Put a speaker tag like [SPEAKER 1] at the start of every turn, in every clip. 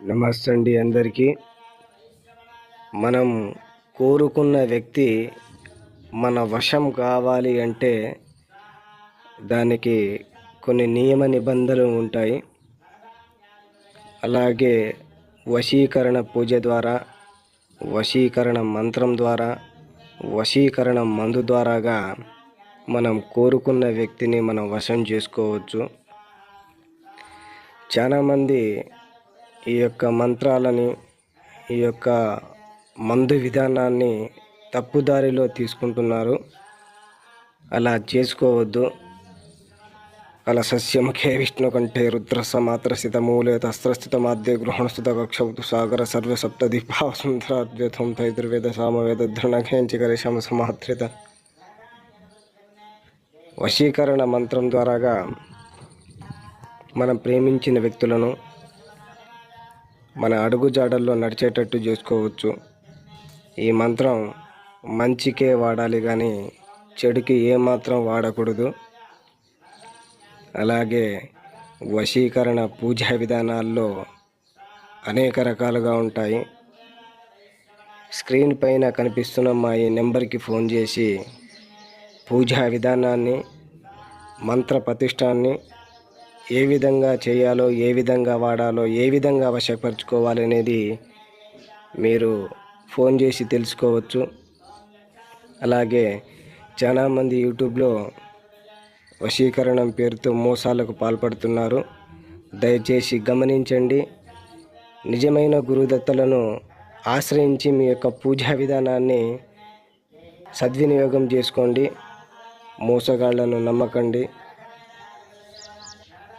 [SPEAKER 1] నమస్తే అండి అందరికీ. మనం కోరుకున్న వ్యక్తి మన వశం కావాలి అంటే దానికి కొన్ని నియమ నిబంధనలు ఉంటాయి. అలాగే వశీకరణ పూజ ద్వారా వశీకరణ మంత్రం ద్వారా వశీకరణ మందు ద్వారాగా మనం కోరుకున్న వ్యక్తిని మనం వశం చేసుకోవచ్చు. చాలామంది ఈ యొక్క మంత్రాలని ఈ యొక్క మందు విధానాన్ని తప్పుదారిలో తీసుకుంటున్నారు. అలా చేసుకోవద్దు. అలా సస్యముఖే విష్ణు కంఠే రుద్ర సమాత్ర స్థిత మూలే తస్త్రస్థిత మాధ్య గృహణస్థిత కక్షౌతు సాగర సర్వ సప్త దీపాసుందరాద్యథం తైతుర్వేద సామవేద దృఢఘేంచికరి శమ సమాత్రిత వశీకరణ మంత్రం ద్వారాగా మనం ప్రేమించిన వ్యక్తులను మన అడుగుజాడల్లో నడిచేటట్టు చేసుకోవచ్చు. ఈ మంత్రం మంచికే వాడాలి కానీ చెడుకి ఏమాత్రం వాడకూడదు. అలాగే వశీకరణ పూజా విధానాల్లో అనేక రకాలుగా ఉంటాయి. స్క్రీన్ పైన కనిపిస్తున్న మా ఈ నెంబర్కి ఫోన్ చేసి పూజా విధానాన్ని మంత్ర ప్రతిష్టాన్ని ఏ విధంగా చేయాలో ఏ విధంగా వాడాలో ఏ విధంగా వశపరచుకోవాలి అనేది మీరు ఫోన్ చేసి తెలుసుకోవచ్చు. అలాగే చాలామంది యూట్యూబ్లో వశీకరణం పేరుతో మోసాలకు పాల్పడుతున్నారు. దయచేసి గమనించండి. నిజమైన గురుదత్తలను ఆశ్రయించి మీ యొక్క పూజా విధానాన్ని సద్వినియోగం చేసుకోండి. మోసగాళ్ళను నమ్మకండి.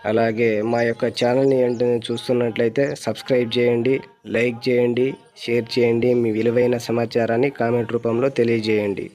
[SPEAKER 1] అలాగే మా యొక్క ఛానల్ని వెంటనే చూస్తున్నట్లయితే సబ్స్క్రైబ్ చేయండి లైక్ చేయండి షేర్ చేయండి. మీ విలువైన సమాచారాన్ని కామెంట్ రూపంలో తెలియజేయండి.